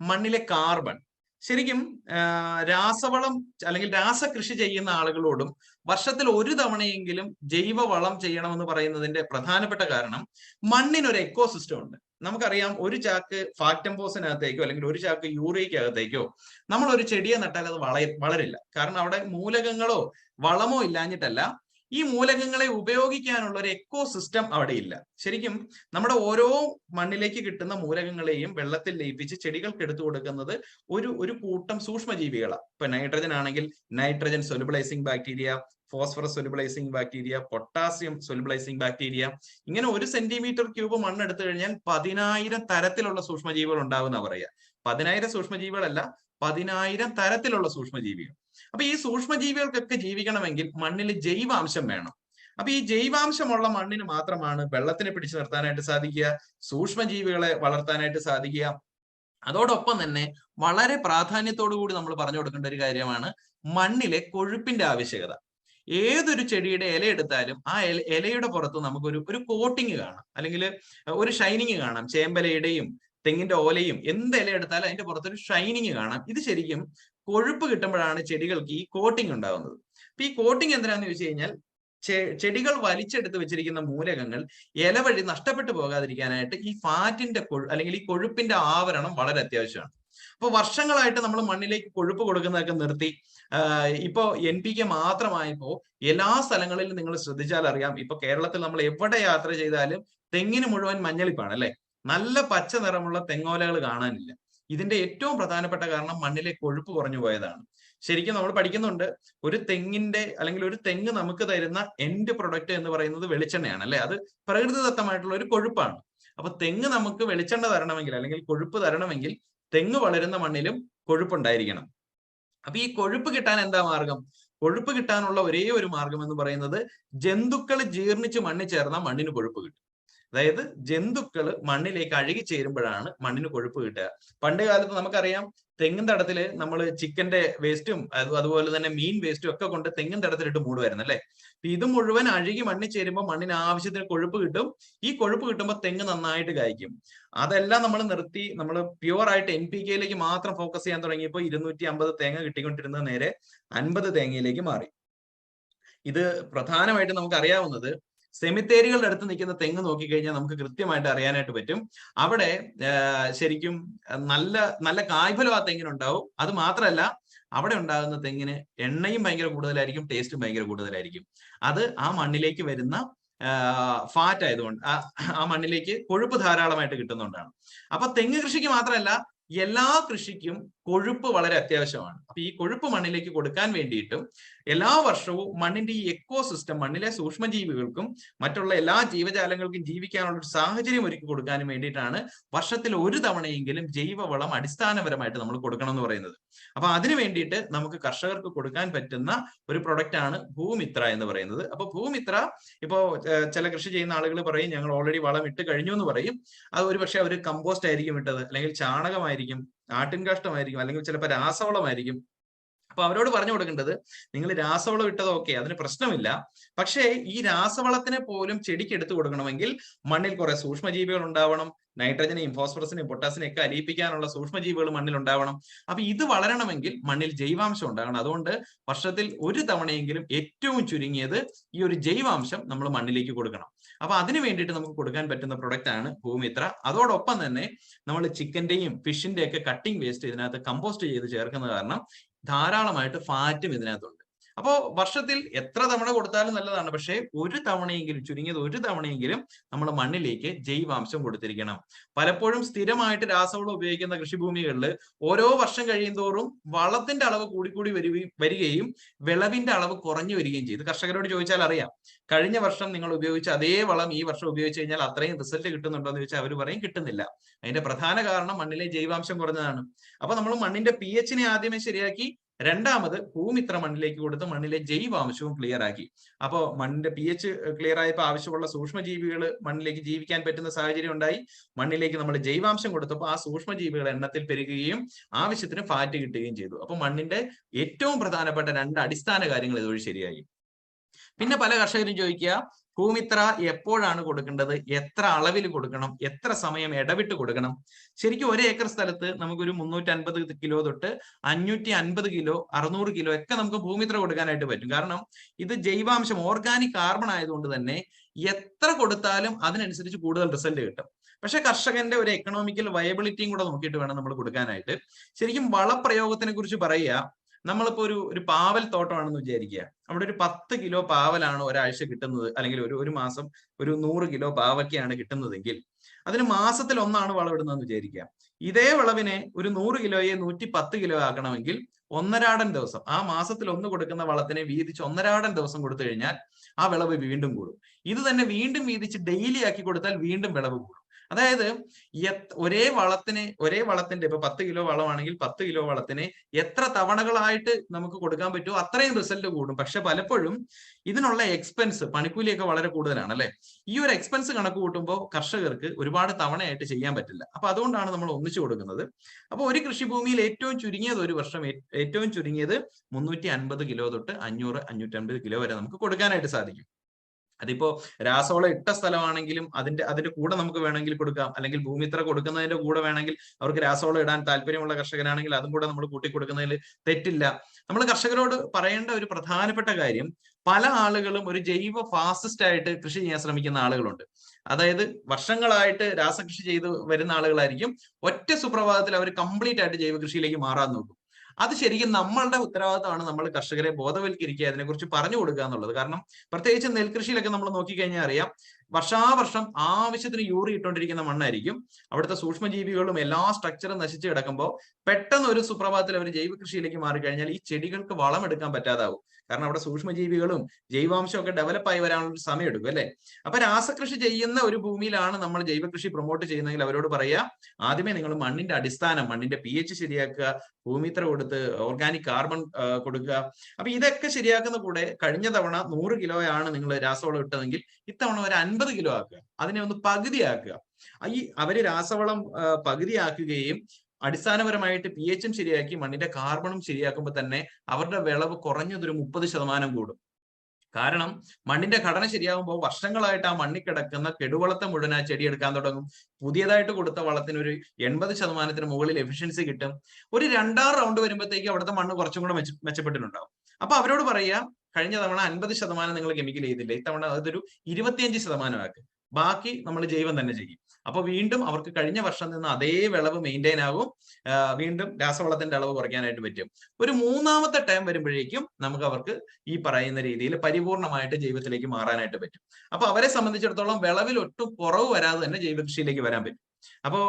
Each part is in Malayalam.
മണ്ണിലെ കാർബൺ. ശരിക്കും രാസവളം അല്ലെങ്കിൽ രാസകൃഷി ചെയ്യുന്ന ആളുകളോടും വർഷത്തിൽ ഒരു തവണയെങ്കിലും ജൈവവളം ചെയ്യണമെന്ന് പറയുന്നതിന്റെ പ്രധാനപ്പെട്ട കാരണം മണ്ണിനൊരു എക്കോസിസ്റ്റം ഉണ്ട്. നമുക്കറിയാം ഒരു ചാക്ക് ഫാക്ടംപോസിനകത്തേക്കോ അല്ലെങ്കിൽ ഒരു ചാക്ക് യൂറിയക്കകത്തേക്കോ നമ്മൾ ഒരു ചെടിയെ നട്ടാൽ അത് വള വളരില്ല. കാരണം അവിടെ മൂലകങ്ങളോ വളമോ ഇല്ലാഞ്ഞിട്ടല്ല ഈ മൂലകങ്ങളെ ഉപയോഗിക്കാനുള്ള ഒരു എക്കോ സിസ്റ്റം അവിടെ ഇല്ല ശരിക്കും നമ്മുടെ ഓരോ മണ്ണിലേക്ക് കിട്ടുന്ന മൂലകങ്ങളെയും വെള്ളത്തിൽ ലയിപ്പിച്ച് ചെടികൾക്ക് എടുത്തു കൊടുക്കുന്നത് ഒരു ഒരു കൂട്ടം സൂക്ഷ്മജീവികളാണ് ഇപ്പൊ നൈട്രജൻ ആണെങ്കിൽ nitrogen solubilizing bacteria phosphorus solubilizing bacteria potassium solubilizing bacteria ഇങ്ങനെ ഒരു സെന്റിമീറ്റർ ക്യൂബ് മണ്ണ് എടുത്തു കഴിഞ്ഞാൽ പതിനായിരം തരത്തിലുള്ള സൂക്ഷ്മജീവികൾ ഉണ്ടാവുന്ന പറയാ പതിനായിരം സൂക്ഷ്മജീവികളല്ല പതിനായിരം തരത്തിലുള്ള സൂക്ഷ്മജീവികൾ. അപ്പൊ ഈ സൂക്ഷ്മജീവികൾക്കൊക്കെ ജീവിക്കണമെങ്കിൽ മണ്ണിൽ ജൈവാംശം വേണം. അപ്പൊ ഈ ജൈവാംശമുള്ള മണ്ണിന് മാത്രമാണ് വെള്ളത്തിനെ പിടിച്ചു നിർത്താനായിട്ട് സാധിക്കുക സൂക്ഷ്മജീവികളെ വളർത്താനായിട്ട് സാധിക്കുക. അതോടൊപ്പം തന്നെ വളരെ പ്രാധാന്യത്തോടു കൂടി നമ്മൾ പറഞ്ഞു കൊടുക്കേണ്ട ഒരു കാര്യമാണ് മണ്ണിലെ കൊഴുപ്പിന്റെ ആവശ്യകത. ഏതൊരു ചെടിയുടെ ഇല എടുത്താലും ആ ഇല ഇലയുടെ പുറത്ത് നമുക്കൊരു ഒരു കോട്ടിങ് കാണാം. അല്ലെങ്കിൽ ഒരു ഷൈനിങ് കാണാം. ചേമ്പലയുടെയും തെങ്ങിന്റെ ഓലയും എന്ത് ഇല എടുത്താലും അതിന്റെ പുറത്തൊരു ഷൈനിങ് കാണാം. ഇത് ശരിക്കും കൊഴുപ്പ് കിട്ടുമ്പോഴാണ് ചെടികൾക്ക് ഈ കോട്ടിംഗ് ഉണ്ടാകുന്നത്. അപ്പൊ ഈ കോട്ടിംഗ് എന്തിനാന്ന് ചോദിച്ചു കഴിഞ്ഞാൽ ചെടികൾ വലിച്ചെടുത്ത് വെച്ചിരിക്കുന്ന മൂലകങ്ങൾ ഇല വഴി നഷ്ടപ്പെട്ടു പോകാതിരിക്കാനായിട്ട് ഈ ഫാറ്റിന്റെ കൊഴു അല്ലെങ്കിൽ ഈ കൊഴുപ്പിന്റെ ആവരണം വളരെ അത്യാവശ്യമാണ്. അപ്പൊ വർഷങ്ങളായിട്ട് നമ്മൾ മണ്ണിലേക്ക് കൊഴുപ്പ് കൊടുക്കുന്നതൊക്കെ നിർത്തി ഇപ്പോ എൻ പി കെ മാത്രമായപ്പോ എല്ലാ സ്ഥലങ്ങളിലും നിങ്ങൾ ശ്രദ്ധിച്ചാൽ അറിയാം ഇപ്പൊ കേരളത്തിൽ നമ്മൾ എവിടെ യാത്ര ചെയ്താലും തെങ്ങിന് മുഴുവൻ മഞ്ഞളിപ്പാണ് അല്ലെ? നല്ല പച്ച നിറമുള്ള തെങ്ങോലകൾ കാണാനില്ല. ഇതിന്റെ ഏറ്റവും പ്രധാനപ്പെട്ട കാരണം മണ്ണിലെ കൊഴുപ്പ് കുറഞ്ഞു പോയതാണ്. ശരിക്കും നമ്മൾ പഠിക്കുന്നുണ്ട് ഒരു തെങ്ങിന്റെ അല്ലെങ്കിൽ ഒരു തെങ്ങ് നമുക്ക് തരുന്ന എൻഡ് പ്രൊഡക്റ്റ് എന്ന് പറയുന്നത് വെളിച്ചെണ്ണയാണ് അല്ലെ? അത് പ്രകൃതിദത്തമായിട്ടുള്ള ഒരു കൊഴുപ്പാണ്. അപ്പൊ തെങ്ങ് നമുക്ക് വെളിച്ചെണ്ണ തരണമെങ്കിൽ അല്ലെങ്കിൽ കൊഴുപ്പ് തരണമെങ്കിൽ തെങ്ങ് വളരുന്ന മണ്ണിലും കൊഴുപ്പുണ്ടായിരിക്കണം. അപ്പൊ ഈ കൊഴുപ്പ് കിട്ടാൻ എന്താ മാർഗം? കൊഴുപ്പ് കിട്ടാനുള്ള ഒരേ ഒരു മാർഗം എന്ന് പറയുന്നത് ജന്തുക്കൾ ജീർണിച്ച് മണ്ണിൽ ചേർന്നാൽ മണ്ണിന് കൊഴുപ്പ് കിട്ടും. അതായത് ജന്തുക്കൾ മണ്ണിലേക്ക് അഴുകി ചേരുമ്പോഴാണ് മണ്ണിന് കൊഴുപ്പ് കിട്ടുക. പണ്ട് കാലത്ത് നമുക്കറിയാം തെങ്ങിൻ തടത്തിൽ നമ്മൾ ചിക്കന്റെ വേസ്റ്റും അതുപോലെ തന്നെ മീൻ വേസ്റ്റും ഒക്കെ കൊണ്ട് തെങ്ങിൻ തടത്തിലിട്ട് മൂടുമായിരുന്നു അല്ലെ? ഇത് മുഴുവൻ അഴുകി മണ്ണിൽ ചേരുമ്പോൾ മണ്ണിന് ആവശ്യത്തിന് കൊഴുപ്പ് കിട്ടും. ഈ കൊഴുപ്പ് കിട്ടുമ്പോൾ തെങ്ങ് നന്നായിട്ട് കായ്ക്കും. അതെല്ലാം നമ്മൾ നിർത്തി നമ്മൾ പ്യുവർ ആയിട്ട് എൻ പി കെയിലേക്ക് മാത്രം ഫോക്കസ് ചെയ്യാൻ തുടങ്ങിയപ്പോൾ ഇരുന്നൂറ്റി അമ്പത് തേങ്ങ കിട്ടിക്കൊണ്ടിരുന്നത് നേരെ അൻപത് തേങ്ങയിലേക്ക് മാറി. ഇത് പ്രധാനമായിട്ട് നമുക്ക് അറിയാവുന്നത് സെമിത്തേരികളുടെ അടുത്ത് നിൽക്കുന്ന തെങ്ങ് നോക്കിക്കഴിഞ്ഞാൽ നമുക്ക് കൃത്യമായിട്ട് അറിയാനായിട്ട് പറ്റും. അവിടെ ശരിക്കും നല്ല നല്ല കായ്ഫലം ആ തെങ്ങിനുണ്ടാവും. അത് മാത്രമല്ല അവിടെ ഉണ്ടാകുന്ന തെങ്ങിന് എണ്ണയും ഭയങ്കര കൂടുതലായിരിക്കും ടേസ്റ്റും ഭയങ്കര കൂടുതലായിരിക്കും. അത് ആ മണ്ണിലേക്ക് വരുന്ന ഫാറ്റ് ആയതുകൊണ്ട് ആ മണ്ണിലേക്ക് കൊഴുപ്പ് ധാരാളമായിട്ട് കിട്ടുന്നതുകൊണ്ടാണ്. അപ്പൊ തെങ്ങ് കൃഷിക്ക് മാത്രമല്ല എല്ലാ കൃഷിക്കും കൊഴുപ്പ് വളരെ അത്യാവശ്യമാണ്. അപ്പൊ ഈ കൊഴുപ്പ് മണ്ണിലേക്ക് കൊടുക്കാൻ വേണ്ടിയിട്ടും എല്ലാ വർഷവും മണ്ണിന്റെ ഈ എക്കോ സിസ്റ്റം മണ്ണിലെ സൂക്ഷ്മജീവികൾക്കും മറ്റുള്ള എല്ലാ ജീവജാലങ്ങൾക്കും ജീവിക്കാനുള്ള ഒരു സാഹചര്യം ഒരുക്കി കൊടുക്കാനും വേണ്ടിയിട്ടാണ് വർഷത്തിൽ ഒരു തവണയെങ്കിലും ജൈവവളം അടിസ്ഥാനപരമായിട്ട് നമ്മൾ കൊടുക്കണം എന്ന് പറയുന്നത്. അപ്പൊ അതിനു വേണ്ടിയിട്ട് നമുക്ക് കർഷകർക്ക് കൊടുക്കാൻ പറ്റുന്ന ഒരു പ്രൊഡക്റ്റ് ആണ് ഭൂമിത്ര എന്ന് പറയുന്നത്. അപ്പൊ ഭൂമിത്ര ഇപ്പോ ചില കൃഷി ചെയ്യുന്ന ആളുകൾ പറയും ഞങ്ങൾ ഓൾറെഡി വളം ഇട്ട് കഴിഞ്ഞു എന്ന് പറയും. അത് ഒരു പക്ഷെ അവർ കമ്പോസ്റ്റ് ആയിരിക്കും ഇട്ടത് അല്ലെങ്കിൽ ചാണകമായിരിക്കും ആട്ടിൻ കാഷ്ടമായിരിക്കും അല്ലെങ്കിൽ ചിലപ്പോൾ രാസവളമായിരിക്കും. അപ്പൊ അവരോട് പറഞ്ഞു കൊടുക്കേണ്ടത് നിങ്ങൾ രാസവളം ഇട്ടത് ഓക്കെ അതിന് പ്രശ്നമില്ല. പക്ഷേ ഈ രാസവളത്തിനെ പോലും ചെടിക്ക് എടുത്തു കൊടുക്കണമെങ്കിൽ മണ്ണിൽ കുറെ സൂക്ഷ്മജീവികൾ ഉണ്ടാവണം. നൈട്രജനെയും ഫോസ്ഫറസിനെയും പൊട്ടാസിനെയും ഒക്കെ അലിയിപ്പിക്കാനുള്ള സൂക്ഷ്മജീവികൾ മണ്ണിൽ ഉണ്ടാവണം. അപ്പൊ ഇത് വളരണമെങ്കിൽ മണ്ണിൽ ജൈവാംശം ഉണ്ടാകണം. അതുകൊണ്ട് വർഷത്തിൽ ഒരു തവണയെങ്കിലും ഏറ്റവും ചുരുങ്ങിയത് ഈ ഒരു ജൈവാംശം നമ്മൾ മണ്ണിലേക്ക് കൊടുക്കണം. അപ്പൊ അതിന് വേണ്ടിയിട്ട് നമുക്ക് കൊടുക്കാൻ പറ്റുന്ന പ്രൊഡക്റ്റ് ആണ് ഭൂമിത്ര. അതോടൊപ്പം തന്നെ നമ്മൾ ചിക്കന്റെയും ഫിഷിന്റെ ഒക്കെ കട്ടിംഗ് വേസ്റ്റ് ഇതിനകത്ത് കമ്പോസ്റ്റ് ചെയ്ത് ചേർക്കുന്ന കാരണം ധാരാളമായിട്ട് ഫാറ്റും ഇതിനകത്തുണ്ട്. അപ്പോ വർഷത്തിൽ എത്ര തവണ കൊടുത്താലും നല്ലതാണ്. പക്ഷേ ഒരു തവണയെങ്കിലും ചുരുങ്ങിയത് ഒരു തവണയെങ്കിലും നമ്മൾ മണ്ണിലേക്ക് ജൈവാംശം കൊടുത്തിരിക്കണം. പലപ്പോഴും സ്ഥിരമായിട്ട് രാസവളം ഉപയോഗിക്കുന്ന കൃഷിഭൂമികളിൽ ഓരോ വർഷം കഴിയുന്തോറും വളത്തിന്റെ അളവ് കൂടിക്കൂടി വരികയും വരികയും വിളവിന്റെ അളവ് കുറഞ്ഞു വരികയും ചെയ്തു. കർഷകരോട് ചോദിച്ചാൽ അറിയാം കഴിഞ്ഞ വർഷം നിങ്ങൾ ഉപയോഗിച്ച അതേ വളം ഈ വർഷം ഉപയോഗിച്ച് കഴിഞ്ഞാൽ അത്രയും റിസൾട്ട് കിട്ടുന്നുണ്ടോ എന്ന് ചോദിച്ചാൽ അവർ പറയും കിട്ടുന്നില്ല. അതിന്റെ പ്രധാന കാരണം മണ്ണിലെ ജൈവാംശം കുറഞ്ഞതാണ്. അപ്പൊ നമ്മൾ മണ്ണിന്റെ പി എച്ചിനെ ആദ്യമേ ശരിയാക്കി രണ്ടാമത് ഭൂമിത്ര മണ്ണിലേക്ക് കൊടുത്ത് മണ്ണിലെ ജൈവാംശവും ക്ലിയർ ആക്കി. അപ്പോൾ മണ്ണിന്റെ പി എച്ച് ക്ലിയർ ആയപ്പോൾ ആവശ്യമുള്ള സൂക്ഷ്മജീവികൾ മണ്ണിലേക്ക് ജീവിക്കാൻ പറ്റുന്ന സാഹചര്യം ഉണ്ടായി. മണ്ണിലേക്ക് നമ്മൾ ജൈവാംശം കൊടുത്തപ്പോൾ ആ സൂക്ഷ്മജീവികൾ എണ്ണത്തിൽ പെരുകുകയും ആവശ്യത്തിന് ഫാറ്റ് കിട്ടുകയും ചെയ്തു. അപ്പൊ മണ്ണിന്റെ ഏറ്റവും പ്രധാനപ്പെട്ട രണ്ട് അടിസ്ഥാന കാര്യങ്ങൾ ഇതുവഴി ശരിയായി. പിന്നെ പല കർഷകരും ചോദിക്കുക ഭൂമിത്ര എപ്പോഴാണ് കൊടുക്കേണ്ടത്? എത്ര അളവിൽ കൊടുക്കണം? എത്ര സമയം ഇടവിട്ട് കൊടുക്കണം? ശരിക്കും ഒരു ഏക്കർ സ്ഥലത്ത് നമുക്കൊരു മുന്നൂറ്റി അൻപത് കിലോ തൊട്ട് അഞ്ഞൂറ്റി അൻപത് കിലോ അറുന്നൂറ് കിലോ ഒക്കെ നമുക്ക് ഭൂമിത്ര കൊടുക്കാനായിട്ട് പറ്റും. കാരണം ഇത് ജൈവാംശം ഓർഗാനിക് കാർബൺ ആയതുകൊണ്ട് തന്നെ എത്ര കൊടുത്താലും അതിനനുസരിച്ച് കൂടുതൽ റിസൾട്ട് കിട്ടും. പക്ഷെ കർഷകന്റെ ഒരു എക്കണോമിക്കൽ വയബിലിറ്റിയും കൂടെ നോക്കിയിട്ട് വേണം നമ്മൾ കൊടുക്കാനായിട്ട്. ശരിക്കും വളപ്രയോഗത്തിനെ കുറിച്ച് പറയുക നമ്മളിപ്പോ ഒരു ഒരു പാവൽ തോട്ടമാണെന്ന് വിചാരിക്കുക. അവിടെ ഒരു പത്ത് കിലോ പാവലാണ് ഒരാഴ്ച കിട്ടുന്നത് അല്ലെങ്കിൽ ഒരു ഒരു മാസം ഒരു നൂറ് കിലോ പാവയ്ക്കാണ് കിട്ടുന്നതെങ്കിൽ അതിന് മാസത്തിൽ ഒന്നാണ് വളമിടുന്നതെന്ന് വിചാരിക്കുക. ഇതേ വിളവിനെ ഒരു നൂറ് കിലോയെ നൂറ്റി പത്ത് കിലോ ആക്കണമെങ്കിൽ ഒന്നരാടൻ ദിവസം. ആ മാസത്തിൽ ഒന്ന് കൊടുക്കുന്ന വളത്തിനെ വീതിച്ച് ഒന്നരാടൻ ദിവസം കൊടുത്തു കഴിഞ്ഞാൽ ആ വിളവ് വീണ്ടും കൂടും. ഇത് തന്നെ വീണ്ടും വീതിച്ച് ഡെയിലി ആക്കി കൊടുത്താൽ വീണ്ടും വിളവ് കൂടും. അതായത് ഒരേ വളത്തിന് ഒരേ വളത്തിന്റെ ഇപ്പൊ പത്ത് കിലോ വളമാണെങ്കിൽ പത്ത് കിലോ വളത്തിന് എത്ര തവണകളായിട്ട് നമുക്ക് കൊടുക്കാൻ പറ്റുമോ അത്രയും റിസൾട്ട് കൂടും. പക്ഷെ പലപ്പോഴും ഇതിനുള്ള എക്സ്പെൻസ് പണിക്കൂലിയൊക്കെ വളരെ കൂടുതലാണ് അല്ലെ? ഈ ഒരു എക്സ്പെൻസ് കണക്ക് കൂട്ടുമ്പോൾ കർഷകർക്ക് ഒരുപാട് തവണയായിട്ട് ചെയ്യാൻ പറ്റില്ല. അപ്പൊ അതുകൊണ്ടാണ് നമ്മൾ ഒന്നിച്ചു കൊടുക്കുന്നത്. അപ്പൊ ഒരു കൃഷിഭൂമിയിൽ ഏറ്റവും ചുരുങ്ങിയത് ഒരു വർഷം ഏറ്റവും ചുരുങ്ങിയത് മുന്നൂറ്റി അൻപത് കിലോ തൊട്ട് അഞ്ഞൂറ് അഞ്ഞൂറ്റി അൻപത് കിലോ വരെ നമുക്ക് കൊടുക്കാനായിട്ട് സാധിക്കും. അതിപ്പോ രാസവളം ഇട്ട സ്ഥലമാണെങ്കിലും അതിന്റെ അതിന്റെ കൂടെ നമുക്ക് വേണമെങ്കിൽ കൊടുക്കാം. അല്ലെങ്കിൽ ഭൂമിത്ര കൊടുക്കുന്നതിന്റെ കൂടെ വേണമെങ്കിൽ അവർക്ക് രാസവളം ഇടാൻ താല്പര്യമുള്ള കർഷകനാണെങ്കിൽ അതും കൂടെ നമ്മൾ കൂട്ടി കൊടുക്കുന്നതിൽ തെറ്റില്ല. നമ്മൾ കർഷകരോട് പറയേണ്ട ഒരു പ്രധാനപ്പെട്ട കാര്യം പല ആളുകളും ഒരു ജൈവ ഫാസിസ്റ്റ് ആയിട്ട് കൃഷി ചെയ്യാൻ ശ്രമിക്കുന്ന ആളുകളുണ്ട്. അതായത് വർഷങ്ങളായിട്ട് രാസകൃഷി ചെയ്ത് വരുന്ന ആളുകളായിരിക്കും. ഒറ്റ സുപ്രഭാതത്തിൽ അവർ കംപ്ലീറ്റ് ആയിട്ട് ജൈവ കൃഷിയിലേക്ക് മാറാൻ നോക്കും. അത് ശരിക്കും നമ്മളുടെ ഉത്തരവാദിത്തമാണ് നമ്മൾ കർഷകരെ ബോധവൽക്കരിക്കുക അതിനെക്കുറിച്ച് പറഞ്ഞു കൊടുക്കുക എന്നുള്ളത്. കാരണം പ്രത്യേകിച്ച് നെൽകൃഷിയിലൊക്കെ നമ്മൾ നോക്കിക്കഴിഞ്ഞാൽ അറിയാം വർഷാവർഷം ആവശ്യത്തിന് യൂറി ഇട്ടുകൊണ്ടിരിക്കുന്ന മണ്ണായിരിക്കും. അവിടുത്തെ സൂക്ഷ്മജീവികളും എല്ലാ സ്ട്രക്ചറും നശിച്ചു കിടക്കുമ്പോൾ പെട്ടെന്ന് ഒരു സുപ്രഭാതത്തിൽ അവർ ജൈവ കൃഷിയിലേക്ക് മാറിക്കഴിഞ്ഞാൽ ഈ ചെടികൾക്ക് വളം എടുക്കാൻ പറ്റാതാവും. കാരണം അവിടെ സൂക്ഷ്മജീവികളും ജൈവാംശവും ഒക്കെ ഡെവലപ്പായി വരാനുള്ള സമയം എടുക്കും അല്ലെ? അപ്പൊ രാസകൃഷി ചെയ്യുന്ന ഒരു ഭൂമിയിലാണ് നമ്മൾ ജൈവ കൃഷി പ്രൊമോട്ട് ചെയ്യുന്നതെങ്കിൽ അവരോട് പറയാ ആദ്യമേ നിങ്ങൾ മണ്ണിന്റെ അടിസ്ഥാനം മണ്ണിന്റെ പി എച്ച് ശരിയാക്കുക ഭൂമിത്ര കൊടുത്ത് ഓർഗാനിക് കാർബൺ കൊടുക്കുക. അപ്പൊ ഇതൊക്കെ ശരിയാക്കുന്ന കൂടെ കഴിഞ്ഞ തവണ നൂറ് കിലോയാണ് നിങ്ങൾ രാസവളം ഇട്ടതെങ്കിൽ ഇത്തവണ ഒരു അൻപത് കിലോ ആക്കുക. അതിനെ ഒന്ന് പകുതിയാക്കുക ഈ അവർ രാസവളം പകുതിയാക്കുകയും അടിസ്ഥാനപരമായിട്ട് പി എച്ചും ശരിയാക്കി മണ്ണിന്റെ കാർബണും ശരിയാക്കുമ്പോൾ തന്നെ അവരുടെ വിളവ് കുറഞ്ഞതൊരു മുപ്പത് ശതമാനം കൂടും. കാരണം മണ്ണിന്റെ ഘടന ശരിയാകുമ്പോൾ വർഷങ്ങളായിട്ട് ആ മണ്ണിൽ കിടക്കുന്ന കെടുവളത്തെ മുഴുവൻ ആ ചെടി എടുക്കാൻ തുടങ്ങും. പുതിയതായിട്ട് കൊടുത്ത വളത്തിന് ഒരു എൺപത് ശതമാനത്തിന് മുകളിൽ എഫിഷ്യൻസി കിട്ടും. ഒരു രണ്ടാം റൗണ്ട് വരുമ്പോഴത്തേക്ക് അവിടുത്തെ മണ്ണ് കുറച്ചും കൂടെ മെച്ച മെച്ചപ്പെട്ടിട്ടുണ്ടാവും. അപ്പൊ അവരോട് പറയാ കഴിഞ്ഞ തവണ അൻപത് ശതമാനം നിങ്ങൾ കെമിക്കൽ ചെയ്തില്ല? ഇത്തവണ അതൊരു ഇരുപത്തിയഞ്ച് ശതമാനമാക്ക്. ബാക്കി നമ്മൾ ജൈവം തന്നെ ചെയ്യും. അപ്പൊ വീണ്ടും അവർക്ക് കഴിഞ്ഞ വർഷം നിന്ന് അതേ വിളവ് മെയിന്റെയിൻ ആകും. വീണ്ടും രാസവളത്തിന്റെ അളവ് കുറയ്ക്കാനായിട്ട് പറ്റും. ഒരു മൂന്നാമത്തെ ടൈം വരുമ്പോഴേക്കും നമുക്ക് അവർക്ക് ഈ പറയുന്ന രീതിയിൽ പരിപൂർണമായിട്ട് ജൈവത്തിലേക്ക് മാറാനായിട്ട് പറ്റും. അപ്പൊ അവരെ സംബന്ധിച്ചിടത്തോളം വിളവിൽ ഒട്ടും കുറവ് വരാതെ തന്നെ ജൈവകൃഷിയിലേക്ക് വരാൻ പറ്റും. അപ്പോ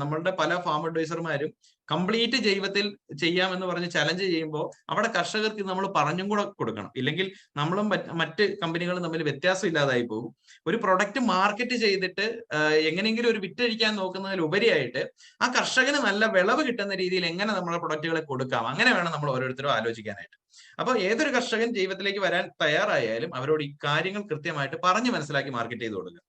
നമ്മളുടെ പല ഫാം അഡ്വൈസർമാരും കംപ്ലീറ്റ് ജൈവത്തിൽ ചെയ്യാമെന്ന് പറഞ്ഞ് ചലഞ്ച് ചെയ്യുമ്പോൾ അവിടെ കർഷകർക്ക് നമ്മൾ പറഞ്ഞും കൂടെ കൊടുക്കണം. ഇല്ലെങ്കിൽ നമ്മളും മറ്റ് കമ്പനികളും തമ്മിൽ വ്യത്യാസം ഇല്ലാതായി പോകും. ഒരു പ്രൊഡക്റ്റ് മാർക്കറ്റ് ചെയ്തിട്ട് എങ്ങനെയെങ്കിലും ഒരു വിറ്റഴിക്കാൻ നോക്കുന്നതിൽ ഉപരിയായിട്ട് ആ കർഷകന് നല്ല വിളവ് കിട്ടുന്ന രീതിയിൽ എങ്ങനെ നമ്മളെ പ്രൊഡക്റ്റുകളെ കൊടുക്കാം? അങ്ങനെ വേണം നമ്മൾ ഓരോരുത്തരും ആലോചിക്കാനായിട്ട്. അപ്പൊ ഏതൊരു കർഷകൻ ജൈവത്തിലേക്ക് വരാൻ തയ്യാറായാലും അവരോട് ഈ കാര്യങ്ങൾ കൃത്യമായിട്ട് പറഞ്ഞു മനസ്സിലാക്കി മാർക്കറ്റ് ചെയ്ത് കൊടുക്കുക.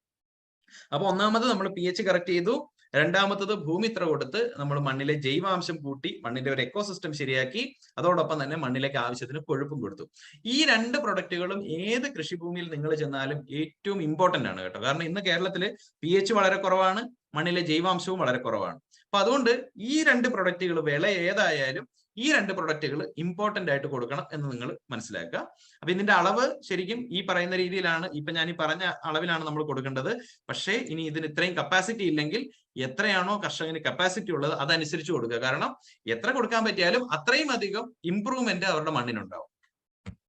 അപ്പൊ ഒന്നാമത് നമ്മൾ പി എച്ച് കറക്റ്റ് ചെയ്തു. രണ്ടാമത്തത് ഭൂമിത്ര കൊടുത്ത് നമ്മൾ മണ്ണിലെ ജൈവാംശം കൂട്ടി മണ്ണിന്റെ ഒരു എക്കോസിസ്റ്റം ശരിയാക്കി. അതോടൊപ്പം തന്നെ മണ്ണിലേക്ക് ആവശ്യത്തിന് കൊഴുപ്പും കൊടുത്തു. ഈ രണ്ട് പ്രൊഡക്റ്റുകളും ഏത് കൃഷിഭൂമിയിൽ നിങ്ങൾ ചെന്നാലും ഏറ്റവും ഇമ്പോർട്ടന്റ് ആണ് കേട്ടോ. കാരണം ഇന്ന് കേരളത്തിൽ പി എച്ച് വളരെ കുറവാണ് മണ്ണിലെ ജൈവാംശവും വളരെ കുറവാണ്. അപ്പൊ അതുകൊണ്ട് ഈ രണ്ട് പ്രൊഡക്റ്റുകൾ വില ഏതായാലും ഈ രണ്ട് പ്രൊഡക്റ്റുകൾ ഇമ്പോർട്ടന്റ് ആയിട്ട് കൊടുക്കണം എന്ന് നിങ്ങൾ മനസ്സിലാക്കുക. അപ്പൊ ഇതിന്റെ അളവ് ശരിക്കും ഈ പറയുന്ന രീതിയിലാണ്. ഇപ്പൊ ഞാൻ ഈ പറഞ്ഞ അളവിലാണ് നമ്മൾ കൊടുക്കേണ്ടത്. പക്ഷേ ഇനി ഇതിന് ഇത്രയും കപ്പാസിറ്റി ഇല്ലെങ്കിൽ എത്രയാണോ കർഷകന് കപ്പാസിറ്റി ഉള്ളത് അതനുസരിച്ച് കൊടുക്കുക. കാരണം എത്ര കൊടുക്കാൻ പറ്റിയാലും അത്രയും അധികം ഇമ്പ്രൂവ്മെന്റ് അവരുടെ മണ്ണിനുണ്ടാവും.